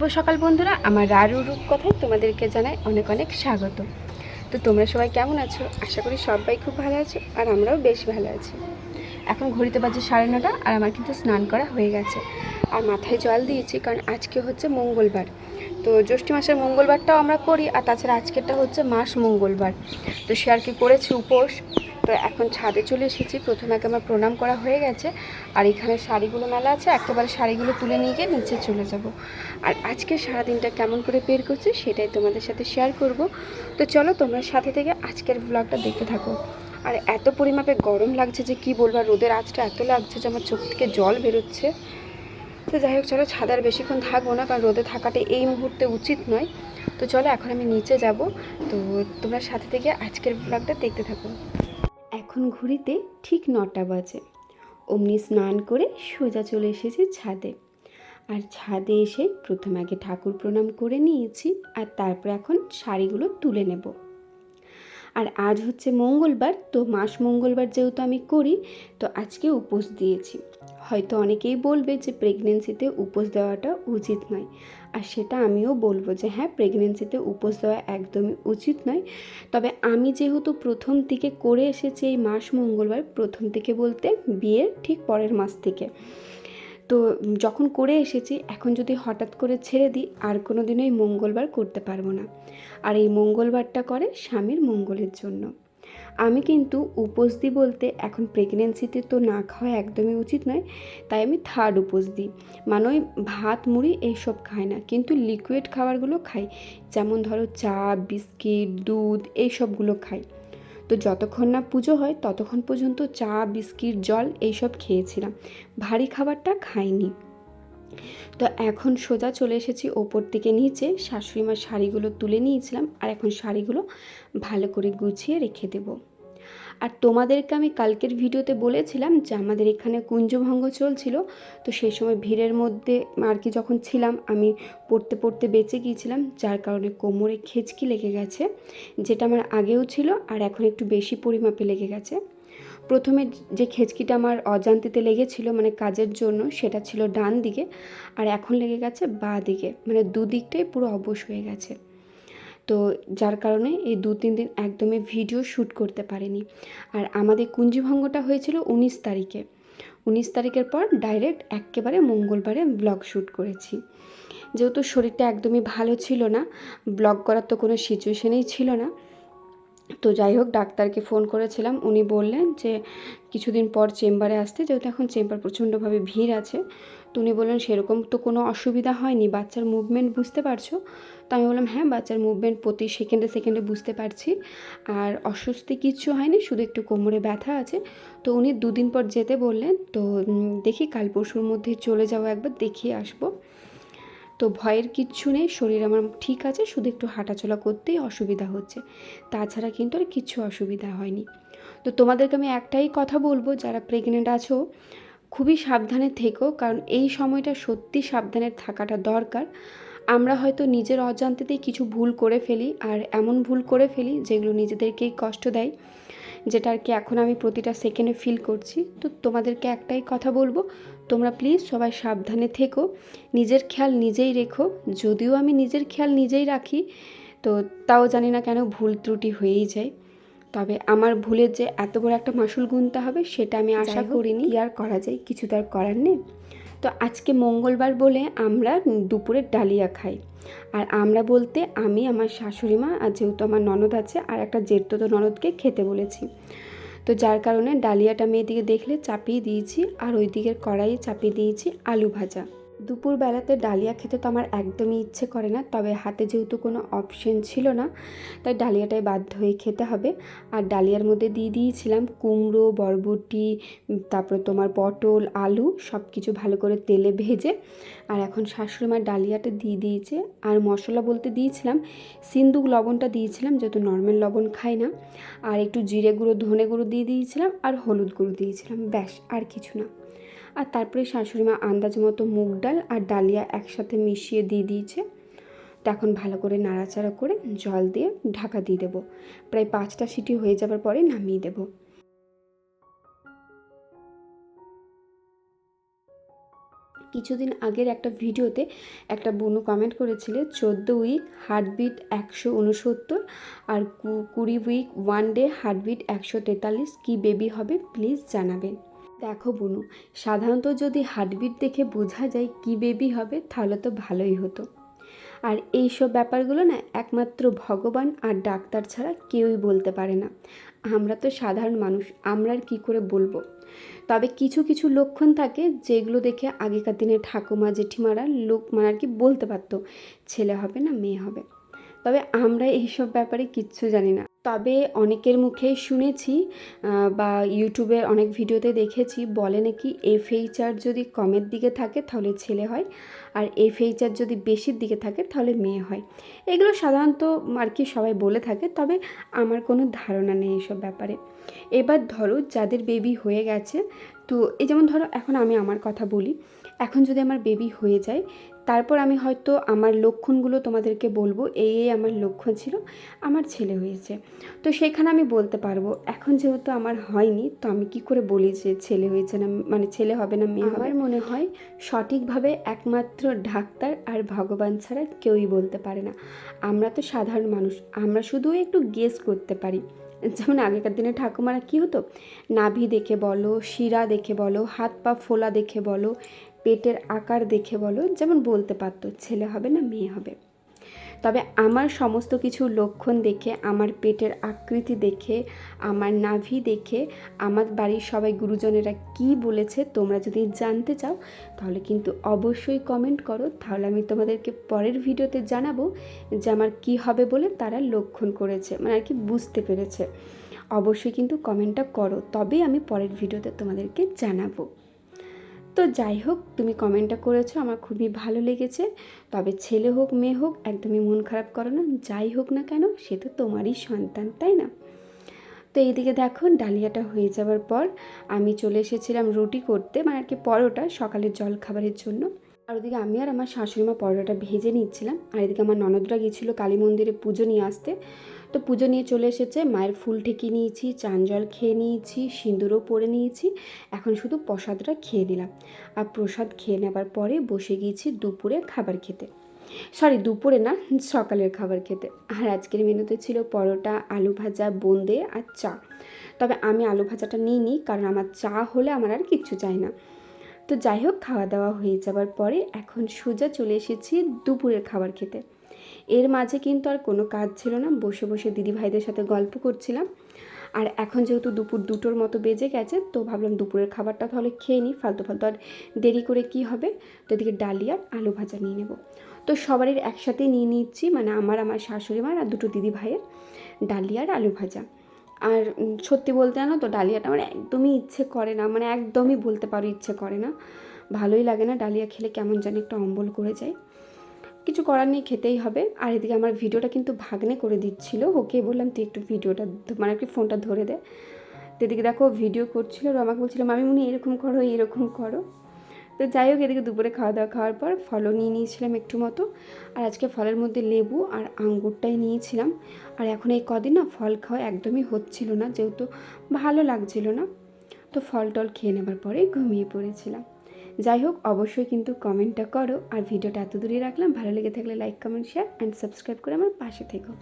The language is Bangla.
শুভ সকাল বন্ধুরা। আমার রারু রূপ কথায় তোমাদেরকে জানাই অনেক অনেক স্বাগত। তো তোমরা সবাই কেমন আছো? আশা করি সবাই খুব ভালো আছো, আর আমরাও বেশ ভালো আছি। এখন ঘড়িতে বাজে সাড়ে নটা, আর আমার কিন্তু স্নান করা হয়ে গেছে। আর মাথায় জল দিয়েছি, কারণ আজকে হচ্ছে মঙ্গলবার। তো জ্যৈষ্ঠী মাসের মঙ্গলবারটাও আমরা করি, আর তাছাড়া আজকেরটা হচ্ছে মাস মঙ্গলবার। তো সে আর কি করেছি উপোস। তো এখন ছাদে চলে এসেছি। প্রথমে আগে আমার প্রণাম করা হয়ে গেছে। আর এখানে শাড়িগুলো মেলা আছে, একেবারে শাড়িগুলো তুলে নিয়ে গিয়ে নিচে চলে যাব। আর আজকে সারাদিনটা কেমন করে বের করছি সেটাই তোমাদের সাথে শেয়ার করব। তো চলো তোমরা সাথে থেকে আজকের ব্লগটা দেখতে থাকো। আর এত পরিমাপে গরম লাগছে যে কি বলব রোদের আঁচটা এত লাগছে যে আমার চোখ থেকে জল বেরোচ্ছে। তো যাই হোক, চলো ছাদে আর বেশিক্ষণ থাকব না, কারণ রোদে থাকাটা এই মুহূর্তে উচিত নয়। তো চলো এখন আমি নিচে যাব। তো তোমরা সাথে থেকে আজকের ব্লগটা দেখতে থাকো। এখন ঘুরিতে ঠিক নটা বাজে। অমনি স্নান করে সোজা চলে এসেছি ছাদে। আর ছাদে এসে প্রথমে আগে ঠাকুর প্রণাম করে নিয়েছি আর তারপর এখন শাড়িগুলো তুলে নেব। আর আজ হচ্ছে মঙ্গলবার, তো মাস মঙ্গলবার যেহেতু আমি করি, তো আজকে উপোস দিয়েছি। হয়তো অনেকেই বলবে যে প্রেগনেন্সিতে উপোস দেওয়াটা উচিত নয়। আর সেটা আমিও বলব যে হ্যাঁ প্রেগনেন্সিতে উপোস দেওয়া একদমই উচিত নয়। তবে আমি যেহেতু প্রথম থেকে করে এসেছি এই মাস মঙ্গলবার, প্রথম থেকে বলতে বিয়ের ঠিক পরের মাস থেকে। তো যখন করে এসেছি, এখন যদি হঠাৎ করে ছেড়ে দিই, আর কোনো দিনও এই মঙ্গলবার করতে পারব না। আর এই মঙ্গলবারটা করে স্বামীর মঙ্গলের জন্য। আমি কিন্তু উপোস দিই বলতে এখন প্রেগনেন্সিতে তো না খাওয়া একদমই উচিত নয়, তাই আমি থার্ড উপোস দিই। মানে ওই ভাত, মুড়ি এইসব খাই না, কিন্তু লিকুইড খাবারগুলো খাই। যেমন ধরো চা, বিস্কিট, দুধ এইসবগুলো খাই। তো যতক্ষণ না পুজো হয়, ততক্ষণ পর্যন্ত চা, বিস্কিট, জল এইসব খেয়েছিলাম। ভারী খাবারটা খাইনি। তো এখন সোজা চলে এসেছি ওপর থেকে নিচে। শাশুড়ি মার শাড়িগুলো তুলে নিয়েছিলাম আর এখন শাড়িগুলো ভালো করে গুছিয়ে রেখে দেবো। আর তোমাদেরকে আমি কালকের ভিডিওতে বলেছিলাম যে আমাদের এখানে কুঞ্জভঙ্গ চলছিল, তো সেই সময় ভিড়ের মধ্যে আর কি যখন ছিলাম, আমি পড়তে পড়তে বেঁচে গিয়েছিলাম, যার কারণে কোমরে খেচকি লেগে গেছে, যেটা আমার আগেও ছিল আর এখন একটু বেশি পরিমাপে লেগে গেছে। প্রথমে যে খেচকিটা আমার অজান্তিতে লেগেছিল মানে কাজের জন্য, সেটা ছিল ডান দিকে, আর এখন লেগে গেছে বা দিকে মানে দুদিকটাই পুরো অবশ হয়ে গেছে। তো যার কারণে এই দু তিন দিন একদমই ভিডিও শ্যুট করতে পারিনি। আর আমাদের কুঞ্জিভঙ্গটা হয়েছিল উনিশ তারিখে। উনিশ তারিখের পর ডাইরেক্ট একেবারে মঙ্গলবারে ব্লগ শ্যুট করেছি। যেহেতু শরীরটা একদমই ভালো ছিল না ব্লগ করার তো কোনো সিচুয়েশনেই ছিল না। তো যাই হোক, ডাক্তারকে ফোন করেছিলাম। উনি বললেন যে, কিছুদিন পর চেম্বারে আসতে, যেহেতু এখন চেম্বার প্রচণ্ডভাবে ভিড় আছে, তো উনি বললেন সেরকম তো কোনো অসুবিধা হয়নি, বাচ্চার মুভমেন্ট বুঝতে পারছ? তো আমি বললাম হ্যাঁ বাচ্চার মুভমেন্ট প্রতি সেকেন্ডে সেকেন্ডে বুঝতে পারছি। আর অস্বস্তি কিচ্ছু হয়নি, শুধু একটু কোমরে ব্যথা আছে। তো উনি দুদিন পর যেতে বললেন, তো দেখি কাল পরশুর মধ্যে চলে যাব একবার, দেখিয়ে আসব। তো ভয়ের কিচ্ছু নেই, শরীর আমার ঠিক আছে, শুধু একটু হাঁটাচলা করতেই অসুবিধা হচ্ছে। তাছাড়া কিন্তু আর কিচ্ছু অসুবিধা হয়নি। তো তোমাদেরকে আমি একটাই কথা বলব, যারা প্রেগনেন্ট আছো, খুবই সাবধানে থেকো, কারণ এই সময়টা সত্যি সাবধানে থাকাটা দরকার। আমরা হয়তো নিজের অজান্তেতেই কিছু ভুল করে ফেলি, আর এমন ভুল করে ফেলি যেগুলো নিজেদেরকেই কষ্ট দেয় যেটা আর কি এখন আমি প্রতিটা সেকেন্ডে ফিল করছি। তো তোমাদেরকে একটাই কথা বলব তোমরা প্লিজ সবাই সাবধানে থেকো। নিজের খেয়াল নিজেই রেখো। যদিও আমি নিজের খেয়াল নিজেই রাখি তো তাও জানি না কেন ভুল ত্রুটি হয়েই যায়। তবে আমার ভুলের যে এত বড় একটা মাসুল গুনতে হবে সেটা আমি আশা করিনি। আর করা যায়? কিছু তো আর করার নেই। তো আজকে মঙ্গলবার বলে আমরা দুপুরে ডালিয়া খাই। আর আমরা বলতে আমি আমার শাশুড়ি মা আর যেহেতু আমার ননদ আছে আর একটা জেঠতো ননদকে খেতে বলেছি। তো যার কারণে ডালিয়াটা আমি এদিকে দেখলে চাপিয়ে দিয়েছি আর ওই দিকের কড়াইয়ে চাপিয়ে দিয়েছি আলু ভাজা। দুপুরবেলাতে ডালিয়া খেতে তো আমার একদমই ইচ্ছে করে না, তবে হাতে যেহেতু কোনো অপশন ছিল না, তাই ডালিয়াটাই বাধ্য হয়ে খেতে হবে। আর ডালিয়ার মধ্যে দিয়ে দিয়েছিলাম কুমড়ো, বরবটি, তারপরে তোমার পটল, আলু সব কিছু ভালো করে তেলে ভেজে। আর এখন শাশুড়ি মার ডালিয়াটা দিয়ে দিয়েছে। আর মশলা বলতে দিয়েছিলাম সিন্দুক লবণটা দিয়েছিলাম, যেহেতু নর্মাল লবণ খাই না। আর একটু জিরে গুঁড়ো, ধনে গুঁড়ো দিয়ে দিয়েছিলাম, আর হলুদ গুঁড়ো দিয়েছিলাম, ব্যাস, আর কিছু না। আর তারপরে শাশুড়ি মা আন্দাজ মতো মুগ ডাল আর ডালিয়া একসাথে মিশিয়ে দিয়ে দিয়েছে। তো এখন ভালো করে নাড়াচাড়া করে জল দিয়ে ঢাকা দিয়ে দেবো। প্রায় পাঁচটা সিটি হয়ে যাবার পরে নামিয়ে দেবো। কিছুদিন আগের একটা ভিডিওতে একটা বনু কমেন্ট করেছিল, চোদ্দ উইক হার্টবিট একশো উনসত্তর আর কুড়ি উইক ওয়ান ডে হার্টবিট একশো তেতাল্লিশ, কী বেবি হবে? প্লিজ জানাবেন। দেখো বুনু, সাধারণত যদি হার্টবিট দেখে বোঝা যায় কী বেবি হবে, তাহলে তো ভালোই হতো। আর এইসব ব্যাপারগুলো না একমাত্র ভগবান আর ডাক্তার ছাড়া কেউই বলতে পারে না। আমরা তো সাধারণ মানুষ, আমরা আর কী করে বলব? তবে কিছু কিছু লক্ষণ থাকে যেগুলো দেখে আগেকার দিনে ঠাকুমা, জেঠিমারা লোক মানে আর কি বলতে পারতো, ছেলে হবে না মেয়ে হবে। তবে আমরা এইসব ব্যাপারে কিচ্ছু জানি না। তবে অনেকের মুখে শুনেছি বা ইউটিউবে অনেক ভিডিওতে দেখেছি, বলে নাকি এফএইচআর যদি কমের দিকে থাকে তাহলে ছেলে হয়, আর এফএইচআর যদি বেশির দিকে থাকে তাহলে মেয়ে হয়। এগুলো সাধারণত আর কি সবাই বলে থাকে, তবে আমার কোনো ধারণা নেই এসব ব্যাপারে। এবার ধরো যাদের বেবি হয়ে গেছে, তো এই যেমন ধরো এখন আমি আমার কথা বলি এখন যদি আমার বেবি হয়ে যায়, তারপর আমি হয়তো আমার লক্ষণগুলো তোমাদেরকে বলব, এই এই আমার লক্ষণ ছিল, আমার ছেলে হয়েছে। তো সেখানে আমি বলতে পারব, এখন যেহেতু আমার হয়নি, তো আমি কি করে বলি যে ছেলে হয়েছে না মানে ছেলে হবে না, মেয়ে আমার মনে হয় সঠিকভাবে একমাত্র ডাক্তার আর ভগবান ছাড়া কেউই বলতে পারে না। আমরা তো সাধারণ মানুষ, আমরা শুধু একটু গেস করতে পারি। যেমন আগেকার দিনে ঠাকুমারা কী হতো? নাভি দেখে বলো, শিরা দেখে বলো, হাত পা ফোলা দেখে বলো পেটের আকার দেখে বলো, যেমন বলতে পারতো, ছেলে হবে না, মেয়ে হবে। তবে আমার সমস্ত কিছু লক্ষণ দেখে, আমার পেটের আকৃতি দেখে, আমার নাভি দেখে, আমার বাড়ির সবাই গুরুজনেরা কি বলেছে তোমরা যদি জানতে চাও, তাহলে কিন্তু অবশ্যই কমেন্ট করো। তাহলে আমি তোমাদেরকে পরের ভিডিওতে জানাব যে আমার কি হবে বলে তারা লক্ষণ করেছে মানে আর কি বুঝতে পেরেছে। অবশ্যই কিন্তু কমেন্টটা করো। তবে আমি পরের ভিডিওতে তোমাদেরকে জানাব। তো যাই হোক, তুমি কমেন্টটা করেছ, আমার খুবই ভালো লেগেছে। তবে ছেলে হোক, মেয়ে হোক, একদমই মন খারাপ করো না, যাই হোক না কেন, সে তো তোমারই সন্তান, তাই না? তো এইদিকে দেখো, ডালিয়াটা হয়ে যাওয়ার পর আমি চলে এসেছিলাম রুটি করতে মানে আর কি পরোটা, সকালের জল খাবারের জন্য। আর ওদিকে আমি আর আমার শাশুড়িমা পরোটাটা ভেজে নিচ্ছিলাম। আর এদিকে আমার ননদরা গিয়েছিল কালী মন্দিরে পুজো নিয়ে আসতে। তো পুজো নিয়ে চলে এসেছে, মায়ের ফুল ঠেকে নিয়েছি, চান জল খেয়ে নিয়েছি, সিঁদুরও পরে নিয়েছি, এখন শুধু প্রসাদটা খেয়ে নিলাম আর প্রসাদ খেয়ে নেবার পরে বসে গিয়েছি দুপুরে খাবার খেতে। সরি, দুপুরে না, সকালের খাবার খেতে। আর আজকের মেনুতে ছিল পরোটা, আলু ভাজা, বোঁদে আর চা। তবে আমি আলু ভাজাটা নিই নিইনি, কারণ আমার চা হলে আমার আর কিচ্ছু চাই না। তো যাই হোক খাওয়া দাওয়া হয়ে যাওয়ার পরে এখন সোজা চলে এসেছি দুপুরের খাবার খেতে। এর মাঝে কিন্তু আর কোনো কাজ ছিল না, বসে বসে দিদি ভাইদের সাথে গল্প করছিলাম। আর এখন যেহেতু দুপুর দুটোর মতো বেজে গেছে, তো ভাবলাম দুপুরের খাবারটা তাহলে খেয়ে নিই। ফালতু ফালতু আর দেরি করে কি হবে? তো এদিকে ডালি আর আলু ভাজা নিয়ে নেব। তো সবারই একসাথে নিয়ে নিচ্ছি মানে আমার আমার শাশুড়ি মার আর দুটো দিদি ভাইয়ের ডালি আর আলু ভাজা। আর সত্যি বলতে জানো তো, ডালিয়াটা আমার একদমই ইচ্ছে করে না মানে একদমই বলতে পারো ইচ্ছে করে না। ভালোই লাগে না ডালিয়া খেলে, কেমন জানি একটা অম্বল করে যায়। কিছু করার নেই, খেতেই হবে। আর এদিকে আমার ভিডিওটা কিন্তু ভাগ্নে করে দিচ্ছিল। ওকে বললাম, তুই একটু ভিডিওটা মানে একটু ফোনটা ধরে দে। এদিকে দেখো, ভিডিও করছিল আমাকে বলছিল, মামি মুনি এরকম করো এরকম করো। তো যাই হোক, এদিকে দুপুরে খাওয়া দাওয়া খাওয়ার পর ফলও নিয়ে নিয়েছিলাম একটু মতো। আর আজকে ফলের মধ্যে লেবু আর আঙ্গুরটাই নিয়েছিলাম। আর এখন এই কদিন না ফল খাওয়া একদমই হচ্ছিল না, যেহেতু ভালো লাগছিল না। তো ফল টল খেয়ে নেবার পরে ঘুমিয়ে পড়েছিলাম। যাই হোক, অবশ্যই কিন্তু কমেন্টটা করো। আর ভিডিওটা এত দূরে রাখলাম। ভালো লেগে থাকলে like comment share and subscribe করে আমার পাশে থেকো।